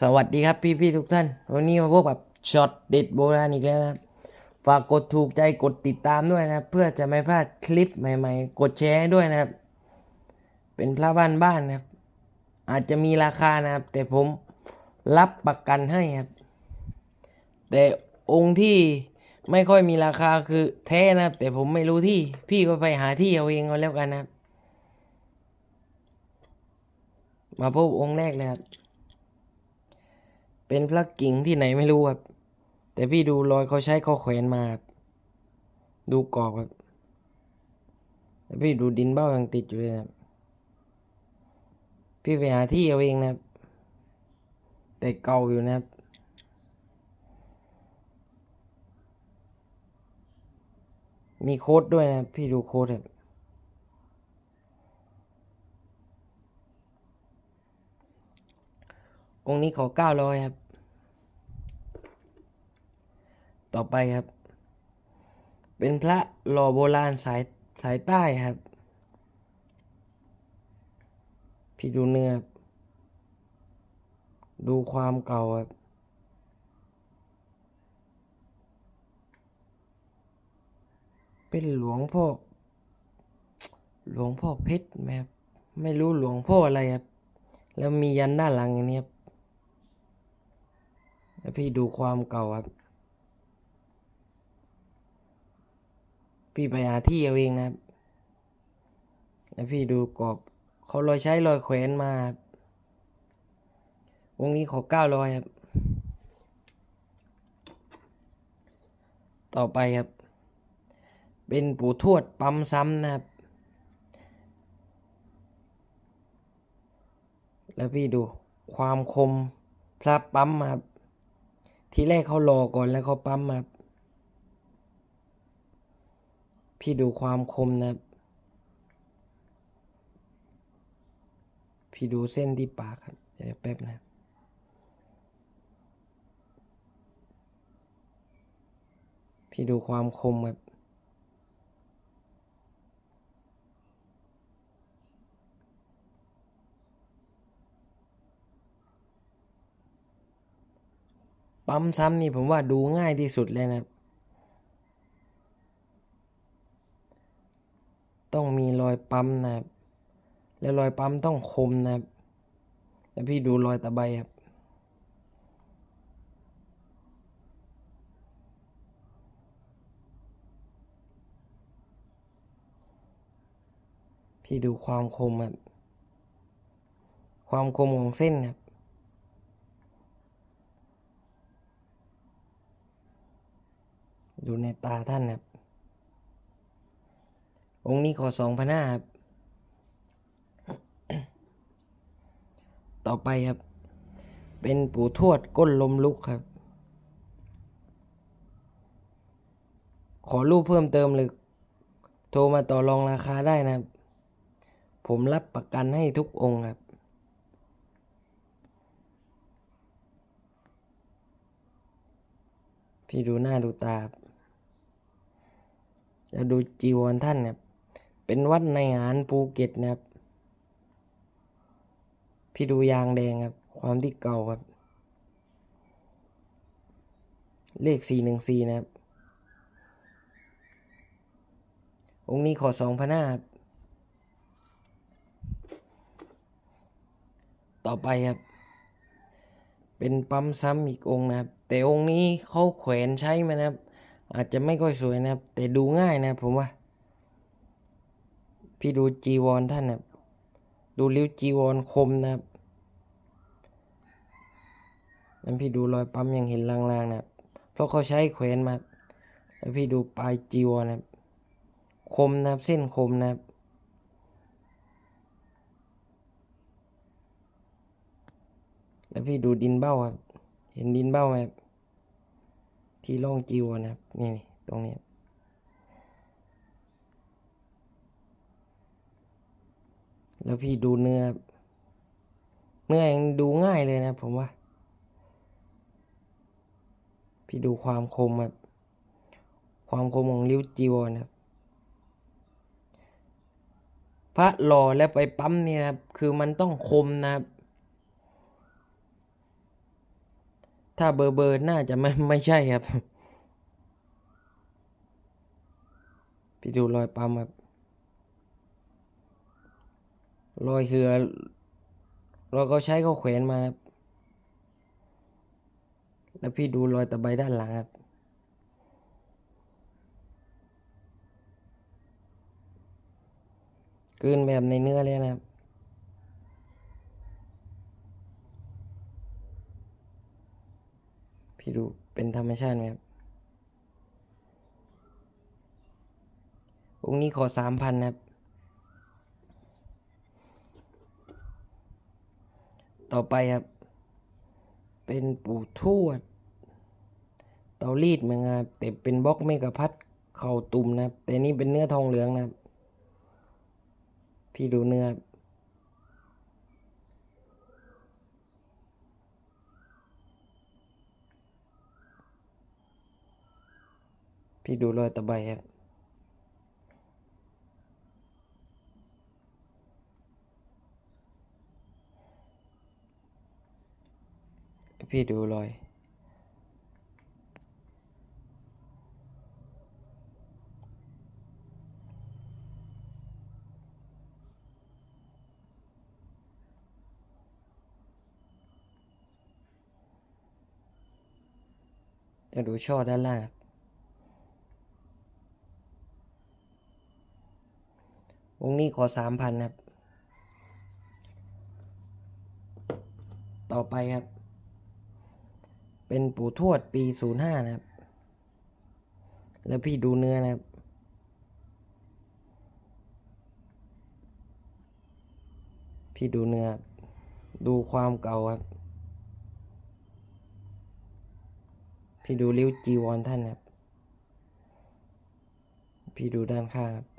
สวัสดีครับพี่ๆทุกท่าน วันนี้มาพบกับช็อตเด็ดโบราณอีกแล้วนะครับ ฝากกดถูกใจกดติดตามด้วยนะเพื่อจะไม่พลาดคลิปใหม่ ๆ กดแชร์ด้วยนะครับ เป็นพระบ้านบ้านนะครับ อาจจะมีราคานะครับ แต่ผมรับประกันให้ครับ แต่องค์ที่ไม่ค่อยมีราคาคือแท้นะครับ แต่ผมไม่รู้ที่พี่ก็ไปหาที่เอาเองก็แล้วกันนะครับ มาพบองค์แรกเลยครับ เป็นพระกิ่งที่ไหนไม่รู้ครับ แต่พี่ดูรอยเขาใช้เขาแขวนมาครับดูกรอบครับแล้วพี่ดูดินเบ้ายังติดอยู่เลยครับพี่ไปหาที่เอาเองนะครับ แต่เก่าอยู่นะครับมีโค้ดด้วยนะพี่ดูโค้ดครับ องค์นี้ขอเก้าร้อยครับ ต่อไปครับ เป็นพระหล่อโบราณสายสายใต้ครับ พี่ดูเนื้อครับดูความเก่าครับเป็นหลวงพ่อ หลวงพ่อเพชรไหมครับ ไม่รู้หลวงพ่ออะไรครับ แล้วมียันด้าหลังอย่างนี้ครับ แล้วพี่ดูความเก่าครับ พี่ไปหาที่เอาเองนะครับแล้วพี่ดูกรอบเขารอยใช้รอยแขวนมาครับวงนี้ขอเก้าร้อยครับ ต่อไปครับ เป็นปู่ทวดปั๊มซ้ำนะครับ แล้วพี่ดูความคมพระปั๊มมาครับ ทีแรกเขารอก่อนแล้วเขาปั๊มมา พี่ดูความคมนะ พี่ดูเส้นที่ปากครับ เดี๋ยวแป๊บนะพี่ดูความคมครับ ปั๊มซ้ำนี่ผมว่าดูง่ายที่สุดเลยนะต้องมีรอยปั๊มนะครับ แล้วรอยปั๊มต้องคมนะครับ แล้วพี่ดูรอยตะไบครับ พี่ดูความคมครับ ความคมของเส้นครับ ดูในตาท่านครับ องค์นี้ขอสองพันห้าครับ ต่อไปครับ เป็นปู่ทวดก้นลมลุกครับ ขอรูปเพิ่มเติมหรือโทรมาต่อรองราคาได้นะครับ ผมรับประกันให้ทุกองค์ครับพี่ดูหน้าดูตาครับ จะดูจีวรท่านเนี่ยเป็นวัดในหารภูเก็ตนะครับ พี่ดูยางแดงครับ ความที่เก่าครับ เลขสี่หนึ่งสี่นะครับ องค์นี้ขอสองพันห้าครับต่อไปครับ เป็นปั๊มซ้ำอีกองนะครับ แต่องค์นี้เขาแขวนใช้มานะครับ อาจจะไม่ค่อยสวยนะครับ แต่ดูง่ายนะครับผมว่า พี่ดูจีวรท่านนะดูริ้วจีวรคมนะครับแล้วพี่ดูรอยปั๊มยังเห็นลางๆนะครับเพราะเขาใช้แขวนมาแล้วพี่ดูปลายจีวรนะครับคมนะครับเส้นคมนะครับแล้วพี่ดูดินเบ้าครับ เห็นดินเบ้าไหมครับ ที่ร่องจีวรนะครับนี่ตรงนี้แล้วพี่ดูเนื้อเนื้อยังดูง่ายเลยนะผมว่า พี่ดูความคมครับความคมของริ้วจีวรครับ พระหล่อแล้วไปปั๊มนี่นะครับ คือมันต้องคมนะครับ ถ้าเบอร์เบอร์น่าจะไม่ไม่ใช่ครับพี่ดูรอยปั๊มครับรอยเหือเราก็ใช้เขาแขวนมาครับ แล้วพี่ดูรอยตะไบด้านหลังครับกลืนแบบในเนื้อเลยนะครับ พี่ดูเป็นธรรมชาติไหมครับ องค์นี้ขอสามพันครับ ต่อไปครับ เป็นปู่ทวด เตารีดเหมือนกันแต่เป็นบล็อกเมกะพัดเข่าตุ่มนะครับ แต่นี่เป็นเนื้อทองเหลืองนะครับ พี่ดูเนื้อครับ พี่ดูรอยตะไบครับพี่ดูรอยจะดูช่อด้านล่าง ครับวงนี้ขอสามพันครับ ต่อไปครับ เป็นปู่ทวดปีศูนย์ห้านะครับ แล้วพี่ดูเนื้อนะครับ พี่ดูเนื้อครับดูความเก่าครับ พี่ดูริ้วจีวรท่านครับ พี่ดูด้านข้างครับ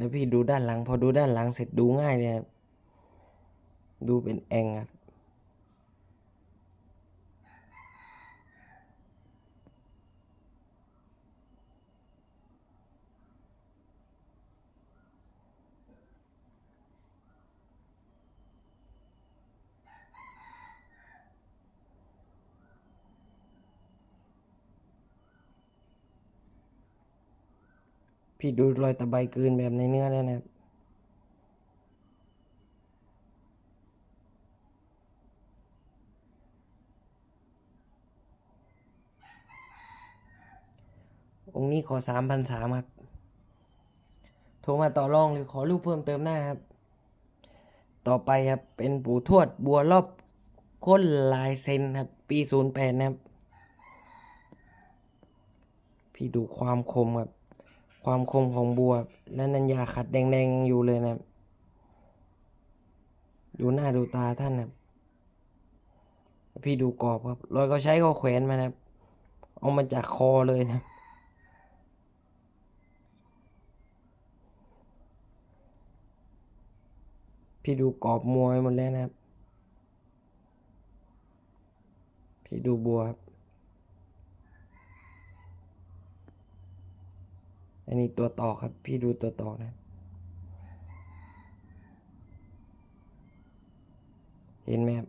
แล้วพี่ดูด้านหลัง พอดูด้านหลังเสร็จดูง่ายเลยครับดูเป็นแองครับ พี่ดูรอยตะไบกลืนแบบในเนื้อแล้วนะครับองค์นี้ขอสามพันสามครับ โทรมาต่อรองหรือขอรูปเพิ่มเติมได้นะครับ ต่อไปครับเป็นปู่ทวดบัวรอบค้นลายเซ็นครับ ปีศูนย์แปดนะครับ พี่ดูความคมครับ ความคมของบัวและนัญญาขัดแดงๆยังอยู่เลยนะครับ ดูหน้าดูตาท่านนะครับพี่ดูกรอบครับรอยก็ใช้ก็แขวนมานะครับ เอามาจากคอเลยนะครับพี่ดูกรอบมวยหมดแล้วนะครับ พี่ดูบัวครับ อันนี้ตัวต่อครับ พี่ดูตัวต่อนะ เห็นไหมครับ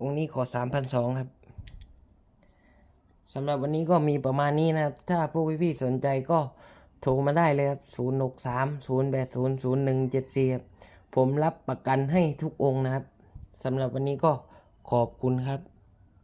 องค์นี้ขอสามพันสองครับ สำหรับวันนี้ก็มีประมาณนี้นะครับ ถ้าพวกพี่ๆสนใจก็โทรมาได้เลยครับศูนย์หกสามศูนย์แปดศูนย์ศูนย์หนึ่งเจ็ดสี่ผมรับประกันให้ทุกองค์นะครับสำหรับวันนี้ก็ขอบคุณครับ